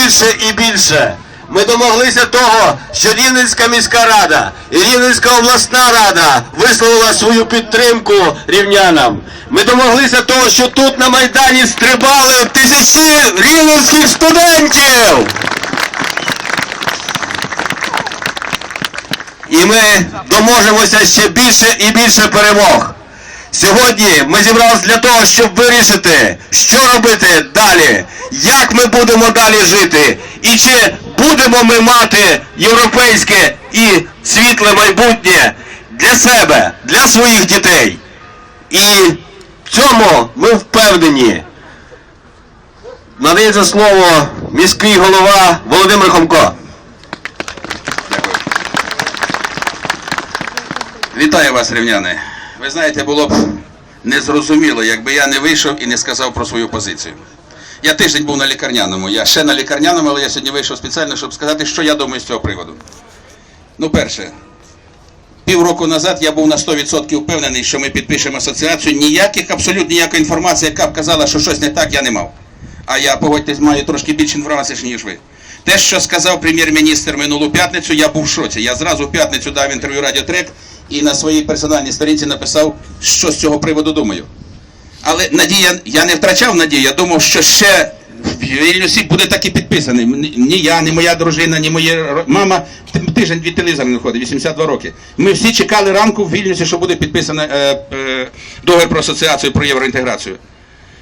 більше і більше. Ми домоглися того, що Рівненська міська рада і Рівненська обласна рада висловила свою підтримку рівнянам. Ми домоглися того, що тут на Майдані стрибали тисячі рівненських студентів. І ми доможемося ще більше і більше перемог. Сьогодні ми зібралися для того, щоб вирішити, що робити далі, як ми будемо далі жити, і чи будемо ми мати європейське і світле майбутнє для себе, для своїх дітей. І в цьому ми впевнені. Надається слово міський голова Володимир Хомко. Вітаю вас, рівняни. Ви знаєте, було б незрозуміло, якби я не вийшов і не сказав про свою позицію. Я тиждень був на лікарняному. Я ще на лікарняному, але я сьогодні вийшов спеціально, щоб сказати, що я думаю з цього приводу. Ну, перше, півроку назад я був на 100% впевнений, що ми підпишемо асоціацію. Ніяких, абсолютно ніякої інформації, яка б казала, що щось не так, я не мав. А я, погодьтесь, маю трошки більше інформації, ніж ви. Те, що сказав прем'єр-міністр минулу п'ятницю, я був в шоці. Я зразу в п'ятницю дав інтерв'ю Радіотрек і на своїй персональній сторінці написав, що з цього приводу думаю. Але надія, я не втрачав надію, я думав, що ще в Вільнюсі буде так і підписаний. Ні я, ні моя дружина, ні моя мама тиждень від телевізора не ходить, 82 роки. Ми всі чекали ранку в Вільнюсі, що буде підписаний е, е, договір про асоціацію, про євроінтеграцію.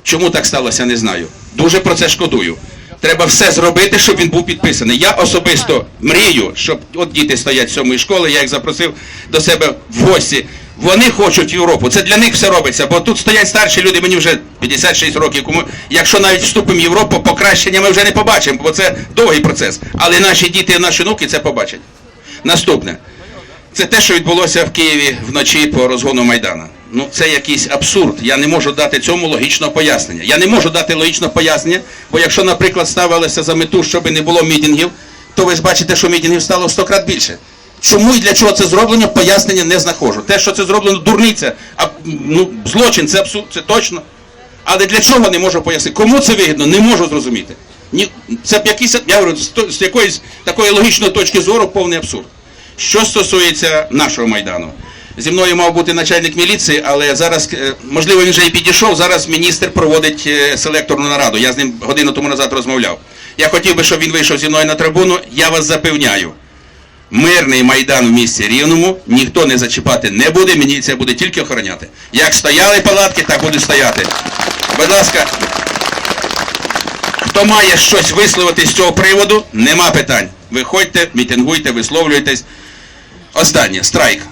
Чому так сталося, не знаю. Дуже про це шкодую. Треба все зробити, щоб він був підписаний. Я особисто мрію, щоб от діти стоять з сьомої школи, я їх запросив до себе в гості. Вони хочуть Європу. Це для них все робиться, бо тут стоять старші люди, мені вже 56 років. Кому якщо навіть вступимо в Європу, покращення ми вже не побачимо, бо це довгий процес. Але наші діти і наші внуки це побачать. Наступне. Це те, що відбулося в Києві вночі по розгону Майдана. Ну це якийсь абсурд. Я не можу дати цьому логічного пояснення. Я не можу дати логічного пояснення, бо якщо, наприклад, ставилося за мету, щоб не було мітингів, то ви ж бачите, що мітингів стало в 100 крат більше. Чому і для чого це зроблено, пояснення не знаходжу. Те, що це зроблено дурниця, а, ну, злочин, це абсурд, це точно. Але для чого не можу пояснити? Кому це вигідно, не можу зрозуміти. Ні, це б якийсь, я говорю, з якоїсь такої логічної точки зору повний абсурд. Що стосується нашого майдану, зі мною мав бути начальник міліції, але зараз, е, можливо, він вже і підійшов. Зараз міністр проводить е, селекторну нараду. Я з ним годину тому назад розмовляв. Я хотів би, щоб він вийшов зі мною на трибуну. Я вас запевняю. Мирний майдан в місті Рівному ніхто не зачіпати не буде, міліція буде тільки охороняти. Як стояли палатки, так будуть стояти. Будь ласка, Хто має щось висловити з цього приводу, нема питань. Виходьте, мітингуйте, висловлюйтесь. Останнє страйк.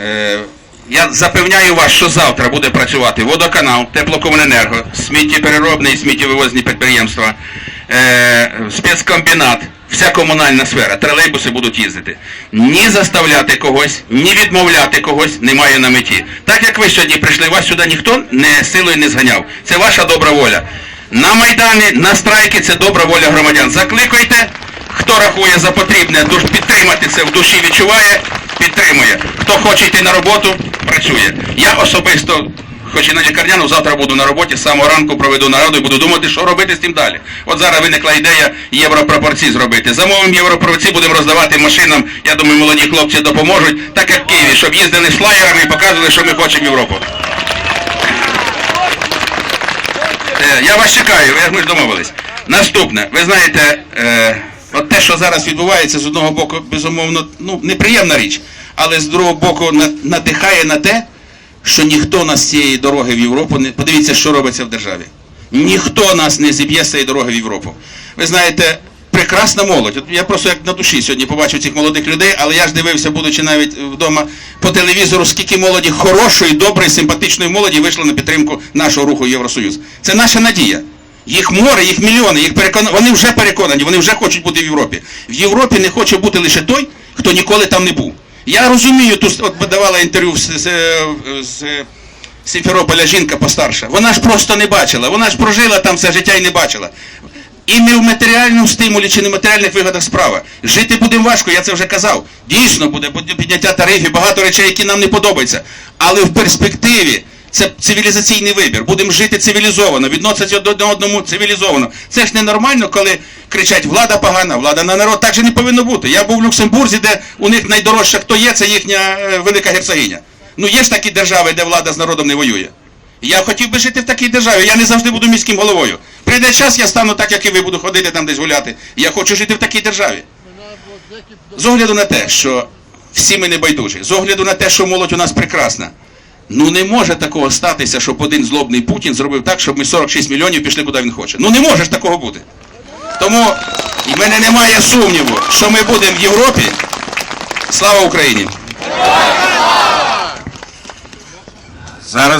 Е, я запевняю вас, що завтра буде працювати водоканал, теплокомуненерго, сміттєпереробне і сміттєвивозні підприємства, е, спецкомбінат, вся комунальна сфера, тролейбуси будуть їздити. Ні заставляти когось, ні відмовляти когось немає на меті. Так як ви сьогодні прийшли, вас сюди ніхто не силою не зганяв. Це ваша добра воля. На Майдані, на страйки це добра воля громадян. Закликайте, хто рахує за потрібне підтримати це в душі відчуває, підтримує. Хто хоче йти на роботу, працює. Я особисто, хоч і на лікарняну, завтра буду на роботі, з самого ранку проведу нараду і буду думати, що робити з тим далі. От зараз виникла ідея європропорції зробити. Замовимо європропорції, будемо роздавати машинам. Я думаю, молоді хлопці допоможуть, так як в Києві, щоб їздили флаєрами і показували, що ми хочемо Європу. Е, Я вас чекаю, ви- ми ж домовились. Наступне, ви знаєте, е, от те, що зараз відбувається, з одного боку, безумовно, ну, неприємна річ, але з другого боку надихає на те, що ніхто нас з цієї дороги в Європу не. Подивіться, що робиться в державі. Ніхто нас не зіб'є з цієї дороги в Європу. Ви знаєте, прекрасна молодь. От я просто як на душі сьогодні побачив цих молодих людей, але я ж дивився, будучи навіть вдома по телевізору, скільки молоді хорошої, доброї, симпатичної молоді вийшло на підтримку нашого руху Євросоюз. Це наша надія. Їх море, їх мільйони, їх перекона... вони вже переконані, вони вже хочуть бути в Європі. В Європі не хоче бути лише той, хто ніколи там не був. Я розумію, тут от давала інтерв'ю з, з, з Сімферополя жінка постарша. Вона ж просто не бачила. Вона ж прожила там все життя і не бачила. І не в матеріальному стимулі чи не в матеріальних вигадах справа. Жити буде важко, я це вже казав. Дійсно буде підняття тарифів, багато речей, які нам не подобаються. Але в перспективі Це цивілізаційний вибір. Будемо жити цивілізовано, відноситися до одному цивілізовано. Це ж ненормально, коли кричать влада погана, влада на народ. Так же не повинно бути. Я був в Люксембурзі, де у них найдорожча хто є, це їхня е, велика герцогиня. Ну є ж такі держави, де влада з народом не воює. Я хотів би жити в такій державі. Я не завжди буду міським головою. Прийде час, я стану так, як і ви, буду ходити там десь гуляти. Я хочу жити в такій державі. З огляду на те, що всі ми не байдужі, з огляду на те, що молодь у нас прекрасна. Ну не може такого статися, щоб один злобний Путін зробив так, щоб ми 46 мільйонів пішли куди він хоче. Ну не може ж такого бути. Тому в мене немає сумніву, що ми будемо в Європі. Слава Україні! Зараз